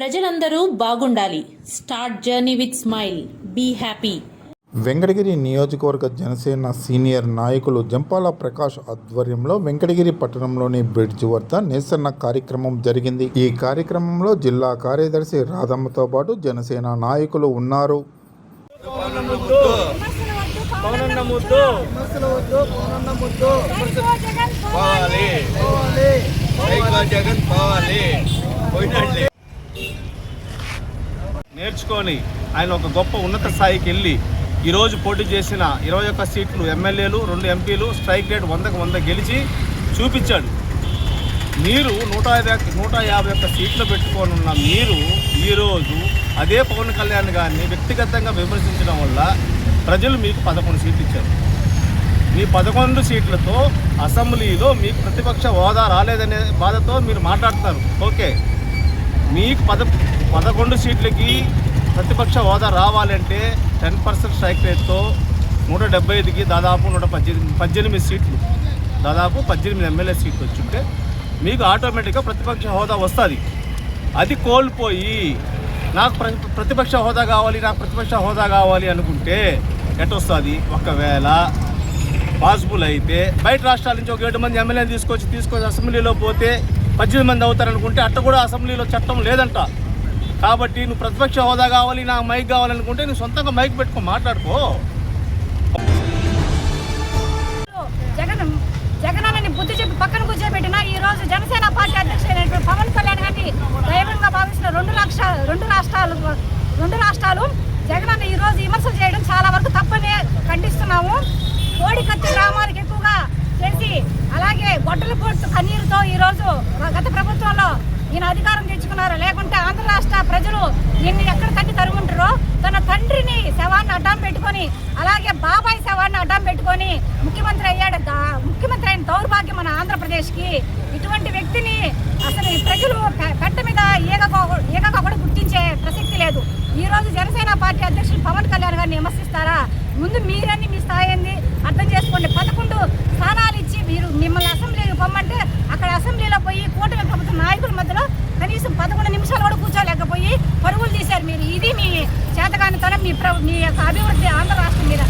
ప్రజలందరూ బాగుండాలి start journey with smile be happy Venkatagiri నియోజకవర్గ జనసేన సీనియర్ నాయకులు జంపాల ప్రకాష్ ఆధ్వర్యంలో వెంకటగిరి పట్టణంలోని బ్రిడ్జ్ వద్ద నిరసన కార్యక్రమం జరిగింది ఈ కార్యక్రమంలో జిల్లా కార్యదర్శి రాధమ్మతో పాటు జనసేన నాయకులు ఉన్నారు జగన్ పోవాలి నేర్చుకొని ఆయన ఒక గొప్ప ఉన్నత స్థాయికి వెళ్ళి ఈరోజు పోటీ చేసిన ఇరవై ఒక్క సీట్లు ఎమ్మెల్యేలు రెండు ఎంపీలు స్ట్రైక్ రేట్ వందకు వంద గెలిచి చూపించాడు. మీరు నూట యాభై నూట యాభై ఒక్క సీట్లు పెట్టుకోనున్న మీరు ఈరోజు అదే పవన్ కళ్యాణ్ గారిని వ్యక్తిగతంగా విమర్శించడం వల్ల ప్రజలు మీకు పదకొండు సీట్లు ఇచ్చారు. మీ పదకొండు సీట్లతో అసెంబ్లీలో మీకు ప్రతిపక్ష హోదా రాలేదనే బాధతో మీరు మాట్లాడుతున్నారు. ఓకే. మీకు పద పదకొండు సీట్లకి ప్రతిపక్ష హోదా రావాలంటే టెన్ పర్సెంట్ స్ట్రైక్ రేట్తో నూట డెబ్బై ఐదుకి దాదాపు నూట పద్దెనిమిది పద్దెనిమిది సీట్లు. దాదాపు పద్దెనిమిది ఎమ్మెల్యే సీట్లు వచ్చుంటే మీకు ఆటోమేటిక్గా ప్రతిపక్ష హోదా వస్తుంది. అది కోల్పోయి నాకు ప్రతిపక్ష హోదా కావాలి నాకు ప్రతిపక్ష హోదా కావాలి అనుకుంటే ఎటొస్తుంది? ఒకవేళ పాసిబుల్ అయితే బయట రాష్ట్రాల నుంచి ఒక ఏడు మంది ఎమ్మెల్యేని తీసుకొచ్చి తీసుకొచ్చి అసెంబ్లీలో పోతే పద్దెనిమిది మంది అవుతారనుకుంటే అట్ట కూడా అసెంబ్లీలో చట్టం లేదంట. కాబట్టి నువ్వు ప్రతిపక్ష హోదా కావాలి నాకు మైక్ కావాలనుకుంటే నువ్వు సొంతంగా మైక్ పెట్టుకో మాట్లాడుకో. జగన్ జగనన్నని బుద్ధి చెప్పి పక్కన కూర్చోబెట్టిన ఈ రోజు జనసేన పార్టీ అధ్యక్షుడైనటువంటి పవన్ కళ్యాణ్ గారిని దైవంగా భావిస్తున్న రెండు లక్ష రెండు రాష్ట్రాలు రెండు రాష్ట్రాలు జగనన్న ఈ రోజు విమర్శలు చేయడం చాలా వరకు తప్పనే ఖండిస్తున్నాము. కోడి కత్తి గ్రామానికి ఎక్కువగా చేసి అలాగే గొడ్డల పొట్టు కన్నీరుతో పెట్టుకొని అలాగే బాబాయ్ సవాడిని అడ్డం పెట్టుకొని ముఖ్యమంత్రి అయ్యాడు. ముఖ్యమంత్రి అయిన దౌర్భాగ్యం మన ఆంధ్రప్రదేశ్కి. ఇటువంటి వ్యక్తిని అసలు ప్రజలు కట్ట మీద ఏక ఏకగా కూడా గుర్తించే ప్రసక్తి లేదు. ఈరోజు జనసేన పార్టీ అధ్యక్షులు పవన్ కళ్యాణ్ గారిని విమర్శిస్తారా? ముందు మీరని మీ స్థాయి ఏంది? అర్థం చేసుకోండి. పదకొండు స్థానాలు ఇచ్చి మీరు మిమ్మల్ని అసెంబ్లీకి పొమ్మంటే అక్కడ అసెంబ్లీలో పోయి కూటమి ప్రభుత్వ నాయకుల మధ్యలో కనీసం పదకొండు నిమిషాలు కూడా కూర్చోలేకపోయి పరుగులు తీసి మీ ప్ర మీ యొక్క అభివృద్ధి ఆంధ్ర రాష్ట్రం మీద.